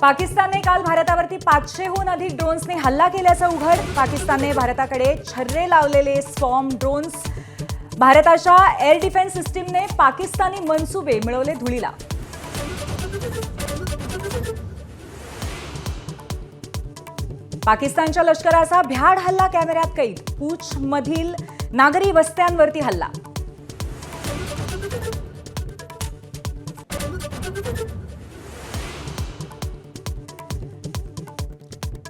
पाकिस्तानने काल भारतावरती पाचशेहून अधिक ड्रोन्सने हल्ला केल्याचं उघड. पाकिस्तानने भारताकडे छर्रे लावलेले स्पॉम ड्रोन्स भारताच्या एअर डिफेन्स सिस्टीमने पाकिस्तानी मनसुबे मिळवले धुळीला. पाकिस्तानच्या लष्कराचा भ्याड हल्ला कॅमेऱ्यात कैद. पूछ मधील नागरी वस्त्यांवरती हल्ला.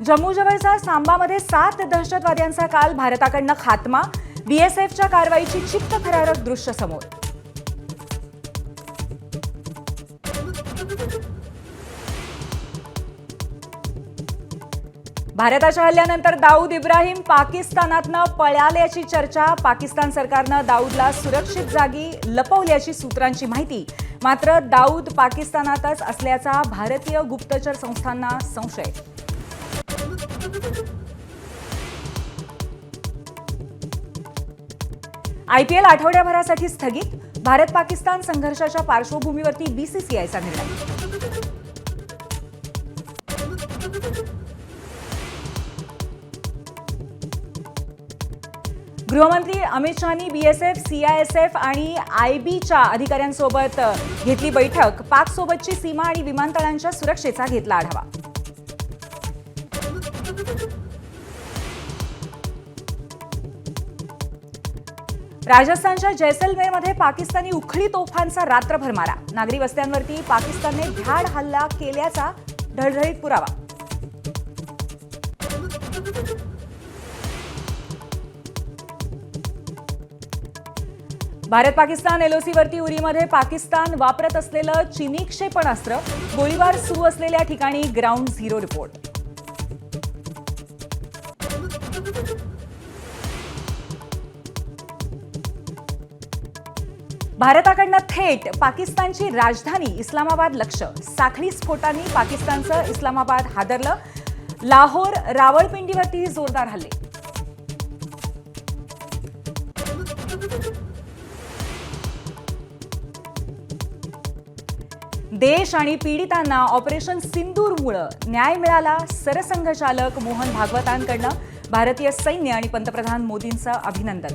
जम्मूजवळचा सांबामध्ये सात दहशतवाद्यांचा काल भारताकडनं खात्मा. बीएसएफच्या कारवाईची चित्त थरारक दृश्य समोर. भारताच्या हल्ल्यानंतर दाऊद इब्राहिम पाकिस्तानातनं पळाल्याची चर्चा. पाकिस्तान सरकारनं दाऊदला सुरक्षित जागी लपवल्याची सूत्रांची माहिती. मात्र दाऊद पाकिस्तानातच असल्याचा भारतीय गुप्तचर संस्थांना संशय. आयपीएल आठवड्याभरासाठी स्थगित. भारत पाकिस्तान संघर्षाच्या पार्श्वभूमीवरती बीसीसीआयचा निर्णय. गृहमंत्री अमित शहानी बीएसएफ सीआयएसएफ आणि आयबीच्या अधिकाऱ्यांसोबत घेतली बैठक. पाकसोबतची सीमा आणि विमानतळांच्या सुरक्षेचा घेतला आढावा. राजस्थानच्या जैसलमेरमध्ये पाकिस्तानी उखळी तोफांचा रात्रभर मारा नागरी वस्त्यांवरती पाकिस्तानने भ्याड हल्ला केल्याचा ढळढळीत पुरावा. भारत पाकिस्तान एलओसीवरती उरीमध्ये पाकिस्तान वापरत असलेलं चिनी क्षेपणास्त्र गोळीबार सुरू असलेल्या ठिकाणी ग्राउंड झिरो रिपोर्ट भारताकडनं थेट पाकिस्तानची राजधानी इस्लामाबाद लक्ष. साखळी स्फोटांनी पाकिस्तानचं इस्लामाबाद हादरलं. लाहोर रावळपिंडीवरती जोरदार हल्ले. देश आणि पीडितांना ऑपरेशन सिंदूरमुळं न्याय मिळाला सरसंघचालक मोहन भागवतांकडनं. भारतीय सैन्य आणि पंतप्रधान मोदींचं अभिनंदन.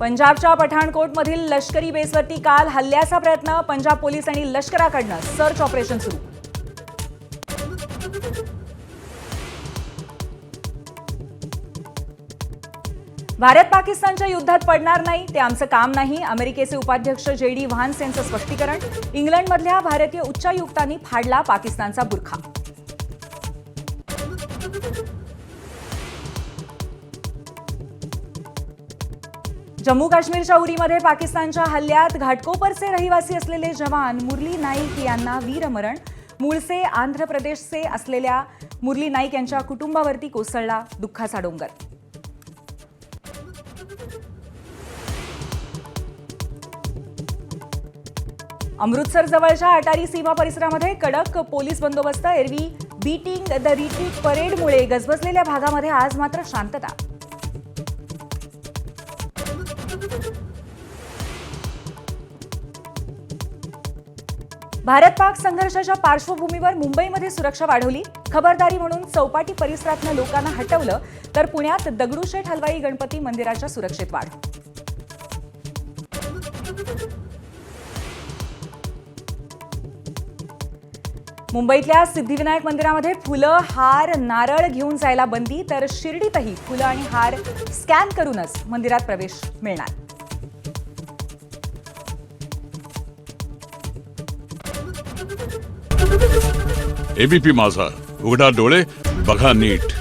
पंजाबच्या पठाणकोटमधील लष्करी बेसवरती काल हल्ल्याचा प्रयत्न पंजाब पोलीस आणि लष्कराकडनं सर्च ऑपरेशन सुरू. भारत पाकिस्तानच्या युद्धात पडणार नाही ते आमचं काम नाही अमेरिकेचे उपाध्यक्ष जे डी व्हान्स यांचं स्पष्टीकरण इंग्लंडमधल्या भारतीय उच्चायुक्तांनी फाडला पाकिस्तानचा बुरखा. जम्मू काश्मीरच्या उरीमध्ये पाकिस्तानच्या हल्ल्यात घाटकोपरचे रहिवासी असलेले जवान मुरली नाईक यांना वीरमरण. मूळचे आंध्र प्रदेशचे असलेल्या मुरली नाईक यांच्या कुटुंबावरती कोसळला दुःखाचा डोंगर. अमृतसर जवळच्या अटारी सीमा परिसरामध्ये कडक पोलीस बंदोबस्त एरवी बीटिंग द रिट्रीट परेडमुळे गजबजलेल्या भागामध्ये आज मात्र शांतता. भारत पाक संघर्षाच्या पार्श्वभूमीवर मुंबईमध्ये सुरक्षा वाढवली. खबरदारी म्हणून चौपाटी परिसरातनं लोकांना हटवलं तर पुण्यात दगडूशेठ हलवाई गणपती मंदिराच्या सुरक्षेत वाढ. मुंबईतल्या सिद्धिविनायक मंदिरामध्ये फुलं हार नारळ घेऊन जायला बंदी तर शिर्डीतही फुलं आणि हार स्कॅन करूनच मंदिरात प्रवेश मिळणार. एबीपी माझा. उघडा डोळे बघा नीट.